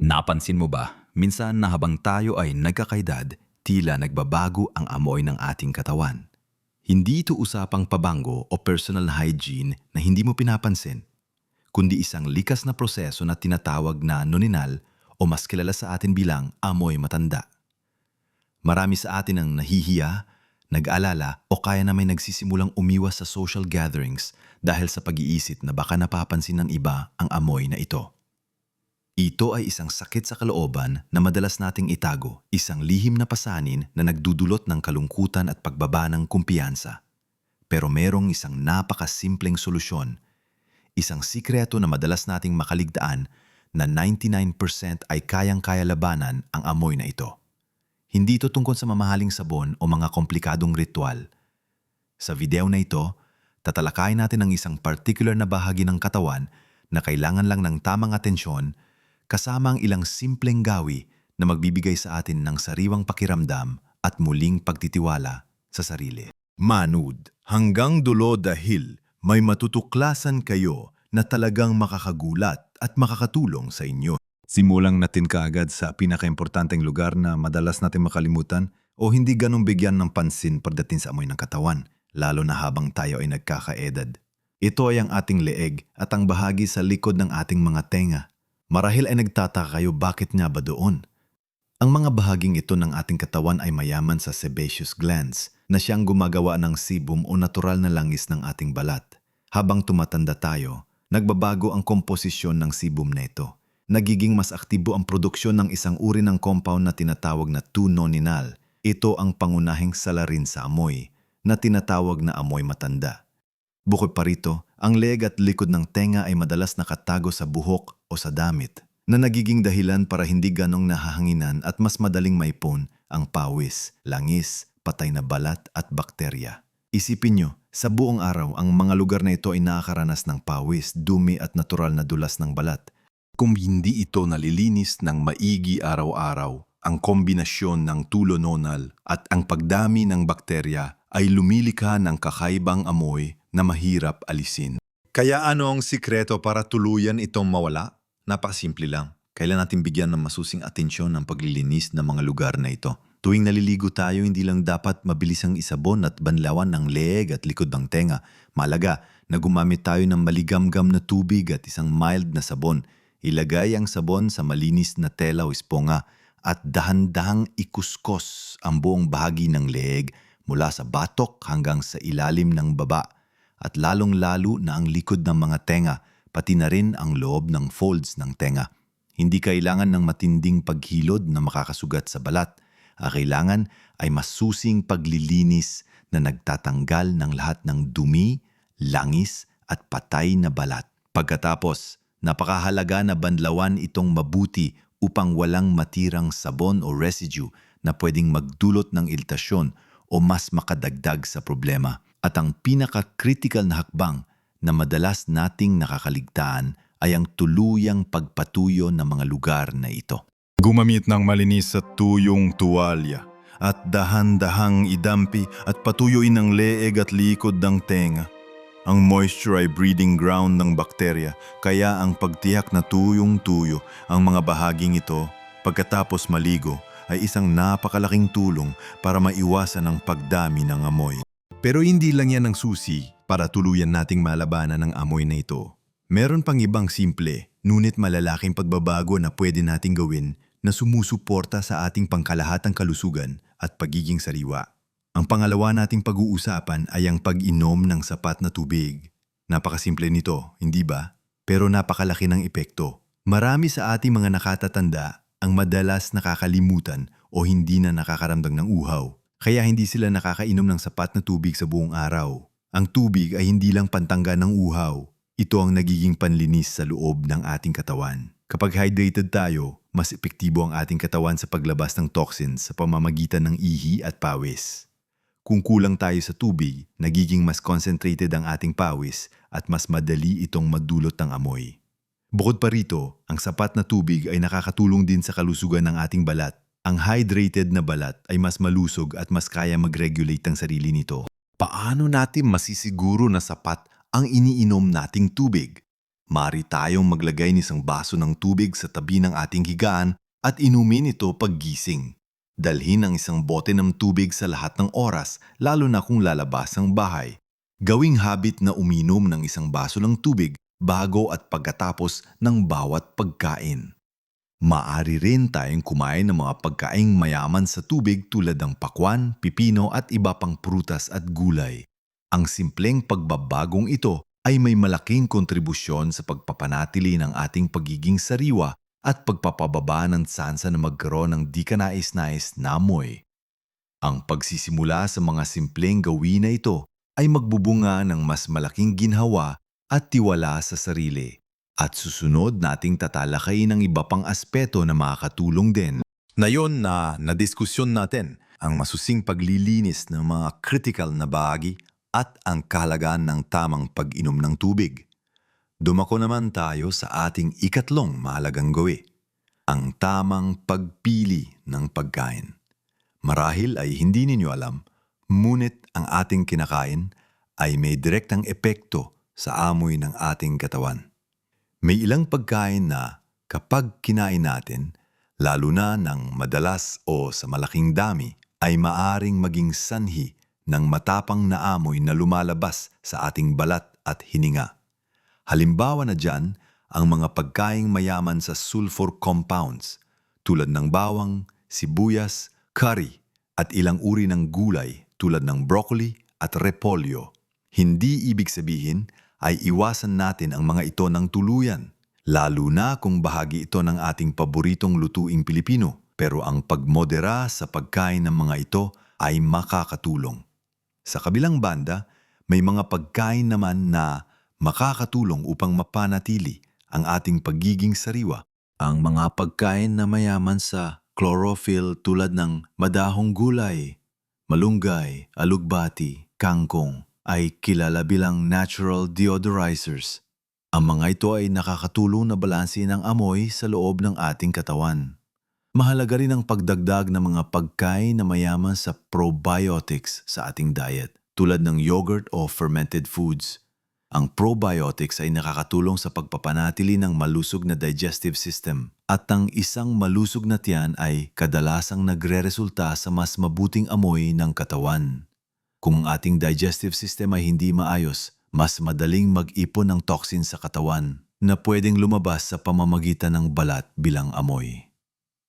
Napansin mo ba, minsan na habang tayo ay nagkakaedad, tila nagbabago ang amoy ng ating katawan. Hindi ito usapang pabango o personal hygiene na hindi mo pinapansin, kundi isang likas na proseso na tinatawag na noninal o mas kilala sa atin bilang amoy matanda. Marami sa atin ang nahihiya, nag-alala o kaya na may nagsisimulang umiwas sa social gatherings dahil sa pag-iisip na baka napapansin ng iba ang amoy na ito. Ito ay isang sakit sa kalooban na madalas nating itago, isang lihim na pasanin na nagdudulot ng kalungkutan at pagbaba ng kumpiyansa. Pero merong isang napakasimpleng solusyon, isang sikreto na madalas nating makaligtaan na 99% ay kayang-kaya labanan ang amoy na ito. Hindi ito tungkol sa mamahaling sabon o mga komplikadong ritual. Sa video na ito, tatalakayin natin ang isang particular na bahagi ng katawan na kailangan lang ng tamang atensyon kasama ang ilang simpleng gawi na magbibigay sa atin ng sariwang pakiramdam at muling pagtitiwala sa sarili. Manud, hanggang dulo dahil may matutuklasan kayo na talagang makakagulat at makakatulong sa inyo. Simulang natin kaagad sa pinakaimportanteng lugar na madalas natin makalimutan o hindi ganong bigyan ng pansin pagdating sa amoy ng katawan, lalo na habang tayo ay nagkakaedad. Ito ay ang ating leeg at ang bahagi sa likod ng ating mga tenga. Marahil ay nagtataka kayo bakit nga ba doon? Ang mga bahaging ito ng ating katawan ay mayaman sa sebaceous glands na siyang gumagawa ng sebum o natural na langis ng ating balat. Habang tumatanda tayo, nagbabago ang komposisyon ng sebum na ito. Nagiging mas aktibo ang produksyon ng isang uri ng compound na tinatawag na 2-noninal. Ito ang pangunahing salarin sa amoy, na tinatawag na amoy matanda. Bukod pa rito, ang leg at likod ng tenga ay madalas nakatago sa buhok o sa damit na nagiging dahilan para hindi ganong nahahanginan at mas madaling maipon ang pawis, langis, patay na balat at bakterya. Isipin nyo, sa buong araw ang mga lugar na ito ay nakakaranas ng pawis, dumi at natural na dulas ng balat. Kung hindi ito nalilinis ng maigi araw-araw, ang kombinasyon ng tulononal at ang pagdami ng bakterya ay lumilikha ng kakaibang amoy na mahirap alisin. Kaya ano ang sikreto para tuluyan itong mawala? Napakasimple lang. Kailan natin bigyan ng masusing atensyon ang paglilinis ng mga lugar na ito. Tuwing naliligo tayo, hindi lang dapat mabilis ang isabon at banlawan ng leeg at likod ng tenga. Malaga na gumamit tayo ng maligamgam na tubig at isang mild na sabon. Ilagay ang sabon sa malinis na tela o esponga at dahan-dahang ikuskos ang buong bahagi ng leeg mula sa batok hanggang sa ilalim ng baba at lalong-lalo na ang likod ng mga tenga, pati na rin ang loob ng folds ng tenga. Hindi kailangan ng matinding paghilod na makakasugat sa balat. Ang kailangan ay masusing paglilinis na nagtatanggal ng lahat ng dumi, langis at patay na balat. Pagkatapos, napakahalaga na banlawan itong mabuti upang walang matirang sabon o residue na pwedeng magdulot ng iltasyon o mas makadagdag sa problema. At ang pinaka-critical na hakbang na madalas nating nakakaligtaan ay ang tuluyang pagpatuyo ng mga lugar na ito. Gumamit ng malinis at tuyong tuwalya at dahan-dahang idampi at patuyuin ng leeg at likod ng tenga. Ang moisture ay breeding ground ng bakterya kaya ang pagtiyak na tuyong-tuyo ang mga bahaging ito pagkatapos maligo ay isang napakalaking tulong para maiwasan ang pagdami ng amoy. Pero hindi lang yan ang susi para tuluyan nating malabanan ang amoy na ito. Meron pang ibang simple, ngunit malalaking pagbabago na pwede nating gawin na sumusuporta sa ating pangkalahatang kalusugan at pagiging sariwa. Ang pangalawa nating pag-uusapan ay ang pag-inom ng sapat na tubig. Napakasimple nito, hindi ba? Pero napakalaki ng epekto. Marami sa ating mga nakatatanda ang madalas nakakalimutan o hindi na nakakaramdam ng uhaw kaya hindi sila nakakainom ng sapat na tubig sa buong araw. Ang tubig ay hindi lang pantangga ng uhaw, ito ang nagiging panlinis sa loob ng ating katawan. Kapag hydrated tayo, mas epektibo ang ating katawan sa paglabas ng toxins sa pamamagitan ng ihi at pawis. Kung kulang tayo sa tubig, nagiging mas concentrated ang ating pawis at mas madali itong madulot ng amoy. Bukod pa rito, ang sapat na tubig ay nakakatulong din sa kalusugan ng ating balat ang hydrated na balat ay mas malusog at mas kaya mag-regulate ang sarili nito. Paano natin masisiguro na sapat ang iniinom nating tubig? Mari tayong maglagay ng isang baso ng tubig sa tabi ng ating higaan at inumin ito paggising. Dalhin ang isang bote ng tubig sa lahat ng oras, lalo na kung lalabas ang bahay. Gawing habit na uminom ng isang baso ng tubig bago at pagkatapos ng bawat pagkain. Maari rin tayong kumain ng mga pagkaing mayaman sa tubig tulad ng pakwan, pipino at iba pang prutas at gulay. Ang simpleng pagbabagong ito ay may malaking kontribusyon sa pagpapanatili ng ating pagiging sariwa at pagpapababa ng tsansa na magkaroon ng di kanais-nais na amoy. Ang pagsisimula sa mga simpleng gawin na ito ay magbubunga ng mas malaking ginhawa at tiwala sa sarili. At susunod nating tatalakayin ang iba pang aspeto na makakatulong din. Ngayon na nadiskusyon natin ang masusing paglilinis ng mga critical na bahagi at ang kahalagaan ng tamang pag-inom ng tubig. Dumako naman tayo sa ating ikatlong mahalagang gawi, ang tamang pagpili ng pagkain. Marahil ay hindi ninyo alam, ngunit ang ating kinakain ay may direktang epekto sa amoy ng ating katawan. May ilang pagkain na kapag kinain natin, lalo na ng madalas o sa malaking dami, ay maaring maging sanhi ng matapang na amoy na lumalabas sa ating balat at hininga. Halimbawa na dyan ang mga pagkaing mayaman sa sulfur compounds tulad ng bawang, sibuyas, curry at ilang uri ng gulay tulad ng broccoli at repolyo. Hindi ibig sabihin ay iwasan natin ang mga ito ng tuluyan, lalo na kung bahagi ito ng ating paboritong lutuing Pilipino. Pero ang pagmodera sa pagkain ng mga ito ay makakatulong. Sa kabilang banda, may mga pagkain naman na makakatulong upang mapanatili ang ating pagiging sariwa. Ang mga pagkain na mayaman sa chlorophyll tulad ng madahong gulay, malunggay, alugbati, kangkong ay kilala bilang natural deodorizers. Ang mga ito ay nakakatulong na balansin ang amoy sa loob ng ating katawan. Mahalaga rin ang pagdagdag ng mga pagkain na mayaman sa probiotics sa ating diet tulad ng yogurt o fermented foods. Ang probiotics ay nakakatulong sa pagpapanatili ng malusog na digestive system at ang isang malusog na tiyan ay kadalasang nagre-resulta sa mas mabuting amoy ng katawan. Kung ang ating digestive system ay hindi maayos, mas madaling mag-ipon ng toxin sa katawan na pwedeng lumabas sa pamamagitan ng balat bilang amoy.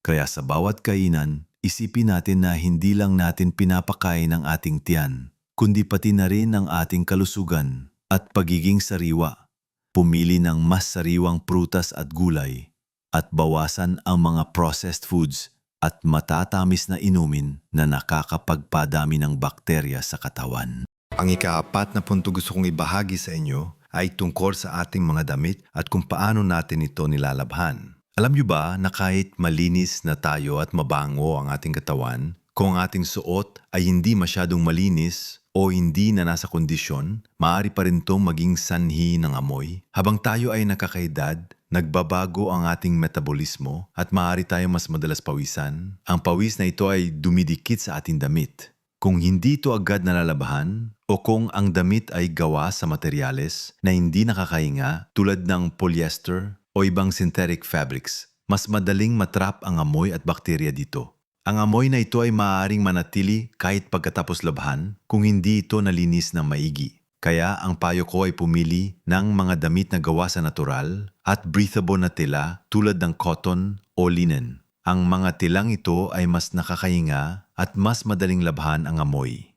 Kaya sa bawat kainan, isipin natin na hindi lang natin pinapakain ang ating tiyan, kundi pati na rin ang ating kalusugan at pagiging sariwa. Pumili ng mas sariwang prutas at gulay at bawasan ang mga processed foods at matatamis na inumin na nakakapagpadami ng bakterya sa katawan. Ang ikaapat na punto gusto kong ibahagi sa inyo ay tungkol sa ating mga damit at kung paano natin ito nilalabhan. Alam niyo ba na kahit malinis na tayo at mabango ang ating katawan, kung ang ating suot ay hindi masyadong malinis o hindi na nasa kondisyon, maaari pa rin itong maging sanhi ng amoy. Habang tayo ay nakakaedad, nagbabago ang ating metabolismo at maaari tayong mas madalas pawisan. Ang pawis na ito ay dumidikit sa ating damit. Kung hindi ito agad nalalabahan o kung ang damit ay gawa sa materyales na hindi nakakahinga tulad ng polyester o ibang synthetic fabrics, mas madaling matrap ang amoy at bakterya dito. Ang amoy na ito ay maaaring manatili kahit pagkatapos labhan kung hindi ito nalinis ng maigi. Kaya ang payo ko ay pumili ng mga damit na gawa sa natural at breathable na tela tulad ng cotton o linen. Ang mga tilang ito ay mas nakakahinga at mas madaling labhan ang amoy.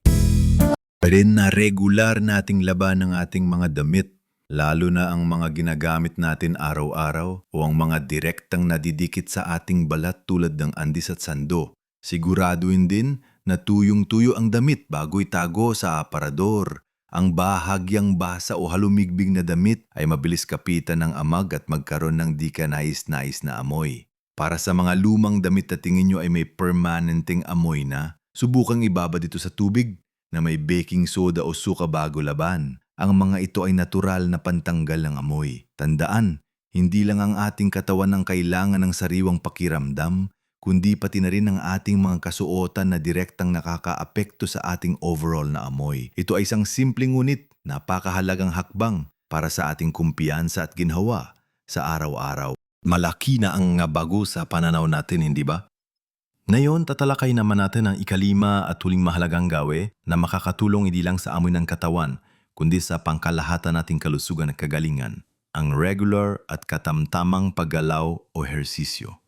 Rin na regular nating laban ng ating mga damit lalo na ang mga ginagamit natin araw-araw o ang mga direktang nadidikit sa ating balat tulad ng andis at sando. Siguraduhin din na tuyong-tuyo ang damit bago itago sa aparador. Ang bahagyang basa o halumigbing na damit ay mabilis kapitan ng amag at magkaroon ng di ka nais-nais na amoy. Para sa mga lumang damit na tingin nyo ay may permanenteng amoy na, subukang ibaba dito sa tubig na may baking soda o suka bago laban. Ang mga ito ay natural na pantanggal ng amoy. Tandaan, hindi lang ang ating katawan ang kailangan ng sariwang pakiramdam, kundi pati na rin ang ating mga kasuotan na direktang nakakaapekto sa ating overall na amoy. Ito ay isang simpleng ngunit napakahalagang hakbang para sa ating kumpiyansa at ginhawa sa araw-araw. Malaki na ang bago sa pananaw natin, hindi ba? Ngayon, tatalakay naman natin ang ikalima at huling mahalagang gawe na makakatulong hindi lang sa amoy ng katawan, kundi sa pangkalahatan nating kalusugan at kagalingan, ang regular at katamtamang paggalaw o hersisyo.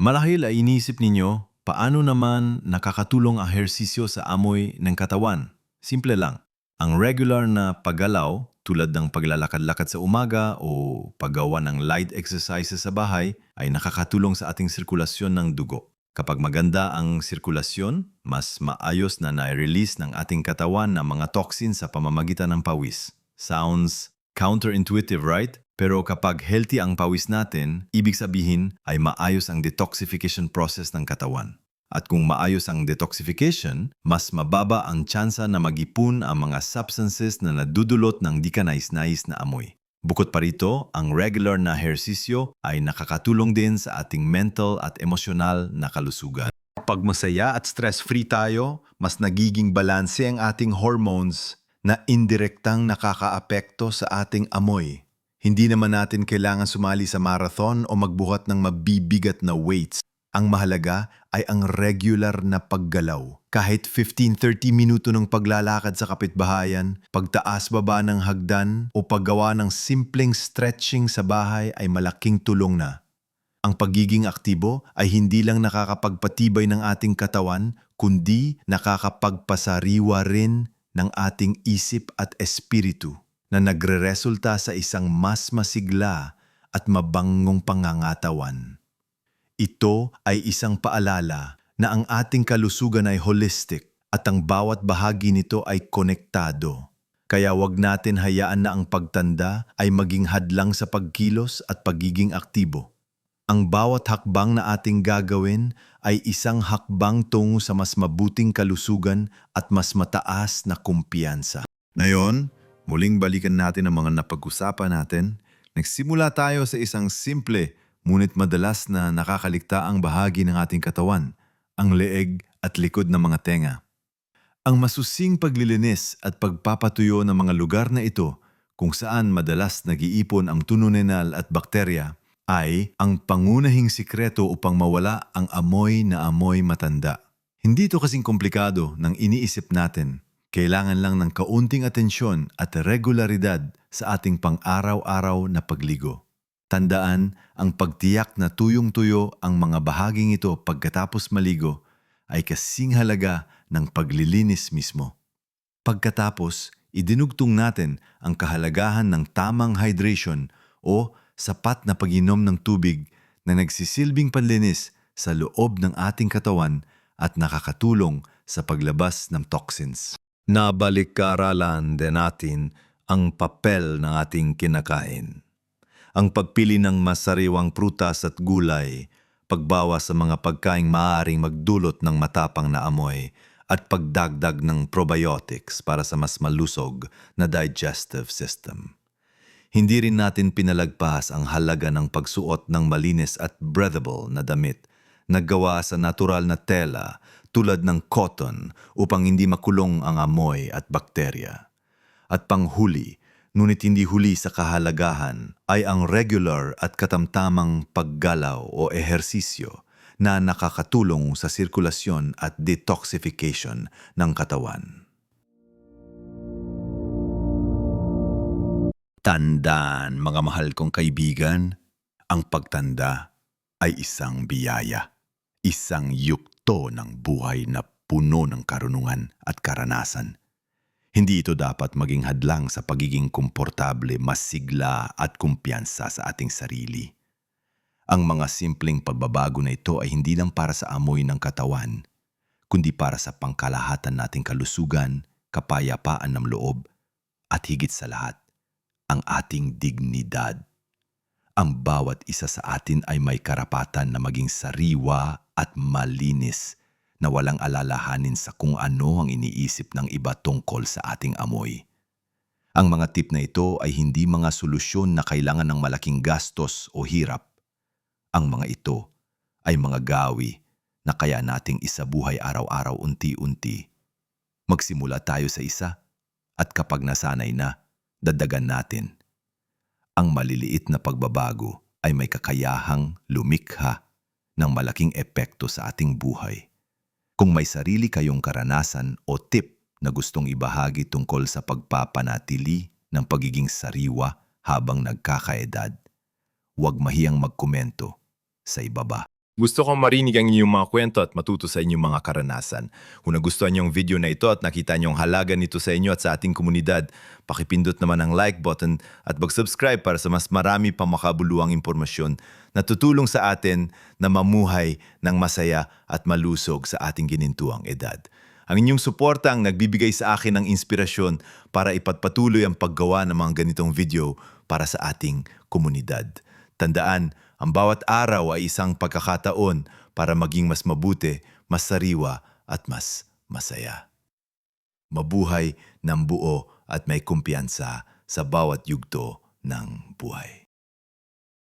Marahil ay inisip ninyo, paano naman nakakatulong ang hersisyo sa amoy ng katawan? Simple lang. Ang regular na paggalaw, tulad ng paglalakad-lakad sa umaga o paggawa ng light exercises sa bahay, ay nakakatulong sa ating sirkulasyon ng dugo. Kapag maganda ang sirkulasyon, mas maayos na na-release ng ating katawan ng mga toxins sa pamamagitan ng pawis. Sounds counterintuitive, right? Pero kapag healthy ang pawis natin, ibig sabihin ay maayos ang detoxification process ng katawan. At kung maayos ang detoxification, mas mababa ang tsansa na magipon ang mga substances na nadudulot ng di ka nais-nais na amoy. Bukod pa rito, ang regular na ehersisyo ay nakakatulong din sa ating mental at emosyonal na kalusugan. Pag masaya at stress-free tayo, mas nagiging balanse ang ating hormones na indirektang nakakaapekto sa ating amoy. Hindi naman natin kailangan sumali sa marathon o magbuhat ng mabibigat na weights. Ang mahalaga ay ang regular na paggalaw. Kahit 15-30 minuto ng paglalakad sa kapitbahayan, pagtaas-baba ng hagdan o paggawa ng simpleng stretching sa bahay ay malaking tulong na. Ang pagiging aktibo ay hindi lang nakakapagpatibay ng ating katawan, kundi nakakapagpasariwa rin ng ating isip at espiritu na nagreresulta sa isang mas masigla at mabangong pangangatawan. Ito ay isang paalala na ang ating kalusugan ay holistic at ang bawat bahagi nito ay konektado. Kaya wag natin hayaan na ang pagtanda ay maging hadlang sa pagkilos at pagiging aktibo. Ang bawat hakbang na ating gagawin ay isang hakbang tungo sa mas mabuting kalusugan at mas mataas na kumpiyansa. Ngayon, muling balikan natin ang mga napag-usapan natin. Nagsimula tayo sa isang simple ngunit madalas na nakakalikta ang bahagi ng ating katawan, ang leeg at likod ng mga tenga. Ang masusing paglilinis at pagpapatuyo ng mga lugar na ito kung saan madalas nag-iipon ang tununenal at bakterya ay ang pangunahing sikreto upang mawala ang amoy na amoy matanda. Hindi ito kasing komplikado ng iniisip natin. Kailangan lang ng kaunting atensyon at regularidad sa ating pang-araw-araw na pagligo. Tandaan, ang pagtiyak na tuyong-tuyo ang mga bahaging ito pagkatapos maligo ay kasing halaga ng paglilinis mismo. Pagkatapos, idinugtong natin ang kahalagahan ng tamang hydration o sapat na pag-inom ng tubig na nagsisilbing panlinis sa loob ng ating katawan at nakakatulong sa paglabas ng toxins. Nabalik-kaaralan din natin ang papel ng ating kinakain. Ang pagpili ng masariwang prutas at gulay, pagbawas sa mga pagkaing maaaring magdulot ng matapang na amoy, at pagdagdag ng probiotics para sa mas malusog na digestive system. Hindi rin natin pinalagpas ang halaga ng pagsuot ng malinis at breathable na damit na gawa sa natural na tela tulad ng cotton upang hindi makulong ang amoy at bakterya. At panghuli, ngunit hindi huli sa kahalagahan, ay ang regular at katamtamang paggalaw o ehersisyo na nakakatulong sa sirkulasyon at detoxification ng katawan. Tandaan, mga mahal kong kaibigan, ang pagtanda ay isang biyaya, isang yukto ng buhay na puno ng karunungan at karanasan. Hindi ito dapat maging hadlang sa pagiging komportable, masigla at kumpiyansa sa ating sarili. Ang mga simpleng pagbabago na ito ay hindi lang para sa amoy ng katawan, kundi para sa pangkalahatan nating kalusugan, kapayapaan ng loob, at higit sa lahat, ang ating dignidad. Ang bawat isa sa atin ay may karapatan na maging sariwa at malinis na walang alalahanin sa kung ano ang iniisip ng iba tungkol sa ating amoy. Ang mga tip na ito ay hindi mga solusyon na kailangan ng malaking gastos o hirap. Ang mga ito ay mga gawi na kaya nating isabuhay araw-araw unti-unti. Magsimula tayo sa isa at kapag nasanay na, dadagan natin Ang maliliit na pagbabago ay may kakayahang lumikha ng malaking epekto sa ating buhay. Kung may sarili kayong karanasan o tip na gustong ibahagi tungkol sa pagpapanatili ng pagiging sariwa habang nagkakaedad, huwag mahiyang magkomento sa ibaba. Gusto kong marinig ang inyong mga kwento at matuto sa inyong mga karanasan. Kung nagustuhan niyo ang video na ito at nakita niyo ang halaga nito sa inyo at sa ating komunidad, pakipindot naman ang like button at mag-subscribe para sa mas marami pang makabuluhang impormasyon na tutulong sa atin na mamuhay ng masaya at malusog sa ating ginintuang edad. Ang inyong suporta ang nagbibigay sa akin ng inspirasyon para ipagpatuloy ang paggawa ng mga ganitong video para sa ating komunidad. Tandaan, ang bawat araw ay isang pagkakataon para maging mas mabuti, mas sariwa at mas masaya. Mabuhay ng buo at may kumpiyansa sa bawat yugto ng buhay.